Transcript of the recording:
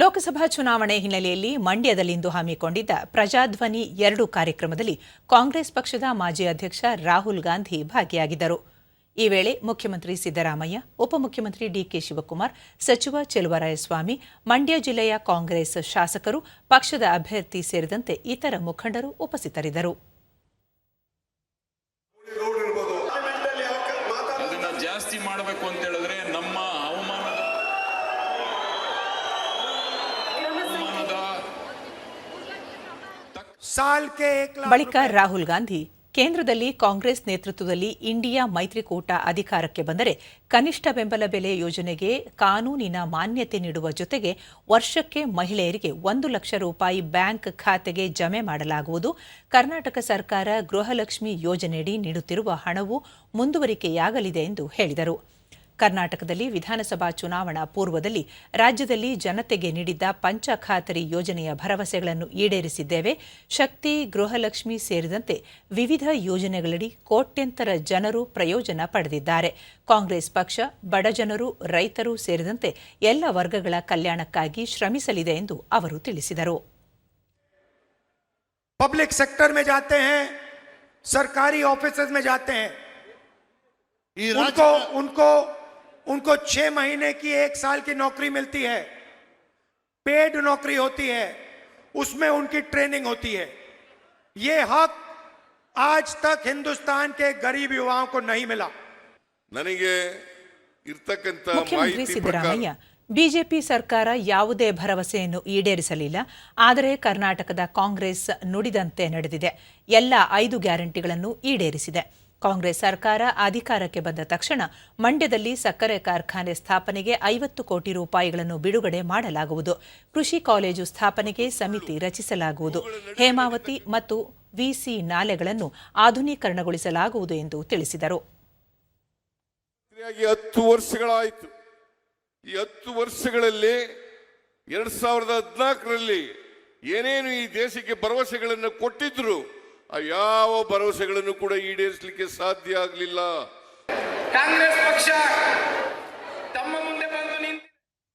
ಲೋಕಸಭಾ ಚುನಾವಣೆ ಹಿನ್ನೆಲೆಯಲ್ಲಿ ಮಂಡ್ಯದಲ್ಲಿಂದು ಹಮ್ಮಿಕೊಂಡಿದ್ದ ಪ್ರಜಾಧ್ವನಿ ಎರಡು ಕಾರ್ಯಕ್ರಮದಲ್ಲಿ ಕಾಂಗ್ರೆಸ್ ಪಕ್ಷದ ಮಾಜಿ ಅಧ್ಯಕ್ಷ ರಾಹುಲ್ ಗಾಂಧಿ ಭಾಗಿಯಾಗಿದ್ದರು. ಈ ವೇಳೆ ಮುಖ್ಯಮಂತ್ರಿ ಸಿದ್ದರಾಮಯ್ಯ ಉಪಮುಖ್ಯಮಂತ್ರಿ ಡಿಕೆ ಶಿವಕುಮಾರ್ ಸಚಿವ ಚೆಲುವರಾಯಸ್ವಾಮಿ ಮಂಡ್ಯ ಜಿಲ್ಲೆಯ ಕಾಂಗ್ರೆಸ್ ಶಾಸಕರು ಪಕ್ಷದ ಅಭ್ಯರ್ಥಿ ಸೇರಿದಂತೆ ಇತರ ಮುಖಂಡರು ಉಪಸ್ಥಿತರಿದ್ದರು. ಜಾಸ್ತಿ ಮಾಡಬೇಕು ಅಂತ ಹೇಳಿದ್ರೆ ಬಳಿಕ ರಾಹುಲ್ ಗಾಂಧಿ ಕೇಂದ್ರದಲ್ಲಿ ಕಾಂಗ್ರೆಸ್ ನೇತೃತ್ವದಲ್ಲಿ ಇಂಡಿಯಾ ಮೈತ್ರಿಕೂಟ ಅಧಿಕಾರಕ್ಕೆ ಬಂದರೆ ಕನಿಷ್ಠ ಬೆಂಬಲ ಬೆಲೆ ಯೋಜನೆಗೆ ಕಾನೂನಿನ ಮಾನ್ಯತೆ ನೀಡುವ ಜೊತೆಗೆ ವರ್ಷಕ್ಕೆ ಮಹಿಳೆಯರಿಗೆ ಒಂದು ಲಕ್ಷ ರೂಪಾಯಿ ಬ್ಯಾಂಕ್ ಖಾತೆಗೆ ಜಮೆ ಮಾಡಲಾಗುವುದು. ಕರ್ನಾಟಕ ಸರ್ಕಾರ ಗೃಹಲಕ್ಷ್ಮಿ ಯೋಜನೆಯಡಿ ನೀಡುತ್ತಿರುವ ಹಣವು ಮುಂದುವರಿಕೆಯಾಗಲಿದೆ ಎಂದು ಹೇಳಿದರು. ಕರ್ನಾಟಕದಲ್ಲಿ ವಿಧಾನಸಭಾ ಚುನಾವಣಾ ಪೂರ್ವದಲ್ಲಿ ರಾಜ್ಯದಲ್ಲಿ ಜನತೆಗೆ ನೀಡಿದ್ದ ಪಂಚ ಖಾತರಿ ಯೋಜನೆಯ ಭರವಸೆಗಳನ್ನು ಈಡೇರಿಸಿದ್ದೇವೆ ಶಕ್ತಿ ಗೃಹಲಕ್ಷ್ಮಿ ಸೇರಿದಂತೆ ವಿವಿಧ ಯೋಜನೆಗಳಡಿ ಕೋಟ್ಯಂತರ ಜನರು ಪ್ರಯೋಜನ ಪಡೆದಿದ್ದಾರೆ ಕಾಂಗ್ರೆಸ್ ಪಕ್ಷ ಬಡಜನರು ರೈತರು ಸೇರಿದಂತೆ ಎಲ್ಲ ವರ್ಗಗಳ ಕಲ್ಯಾಣಕ್ಕಾಗಿ ಶ್ರಮಿಸಲಿದೆ ಎಂದು ಅವರು ತಿಳಿಸಿದರು पब्लिक सेक्टर में जाते हैं सरकारी ऑफिसेज में जाते हैं ಈ उनको ರಾಜ್ಯ उनको उनको छह महीने की एक साल की नौकरी मिलती है पेड नौकरी होती है उसमें उनकी ट्रेनिंग होती है ये हक आज तक हिंदुस्तान के गरीब युवाओं को नहीं मिला ನನಗೆ ಇರ್ತಕ್ಕಂಥ ಮುಖ್ಯಮಂತ್ರಿ ಮಾಹಿತಿ ಸಿದ್ದರಾಮಯ್ಯ ಪ್ರಕಾರ ಬಿಜೆಪಿ ಸರ್ಕಾರ ಯಾವುದೇ ಭರವಸೆಯನ್ನು ಈಡೇರಿಸಲಿಲ್ಲ ಆದರೆ ಕರ್ನಾಟಕದ ಕಾಂಗ್ರೆಸ್ ನುಡಿದಂತೆ ನಡೆದಿದೆ ಎಲ್ಲ ಐದು ಗ್ಯಾರಂಟಿಗಳನ್ನು ಈಡೇರಿಸಿದೆ ಕಾಂಗ್ರೆಸ್ ಸರ್ಕಾರ ಅಧಿಕಾರಕ್ಕೆ ಬಂದ ತಕ್ಷಣ ಮಂಡ್ಯದಲ್ಲಿ ಸಕ್ಕರೆ ಕಾರ್ಖಾನೆ ಸ್ಥಾಪನೆಗೆ ಐವತ್ತು ಕೋಟಿ ರೂಪಾಯಿಗಳನ್ನು ಬಿಡುಗಡೆ ಮಾಡಲಾಗುವುದು. ಕೃಷಿ ಕಾಲೇಜು ಸ್ಥಾಪನೆಗೆ ಸಮಿತಿ ರಚಿಸಲಾಗುವುದು. ಹೇಮಾವತಿ ಮತ್ತು ವಿಸಿ ನಾಲೆಗಳನ್ನು ಆಧುನೀಕರಣಗೊಳಿಸಲಾಗುವುದು ಎಂದು ತಿಳಿಸಿದರು. ಹತ್ತು ವರ್ಷಗಳಾಯಿತು. ಈ ಹತ್ತು ವರ್ಷಗಳಲ್ಲಿ ಎರಡ್ ಸಾವಿರದ ಹದಿನಾಲ್ಕರಲ್ಲಿ ಏನೇನು ಈ ದೇಶಕ್ಕೆ ಭರವಸೆಗಳನ್ನು ಕೊಟ್ಟಿದ್ರು ಆ ಯಾವ ಭರವಸೆಗಳನ್ನು ಕೂಡ ಈಡೇರಿಸಲಿಕ್ಕೆ ಸಾಧ್ಯ ಆಗಲಿಲ್ಲ. ಕಾಂಗ್ರೆಸ್ ಪಕ್ಷ ತಮ್ಮ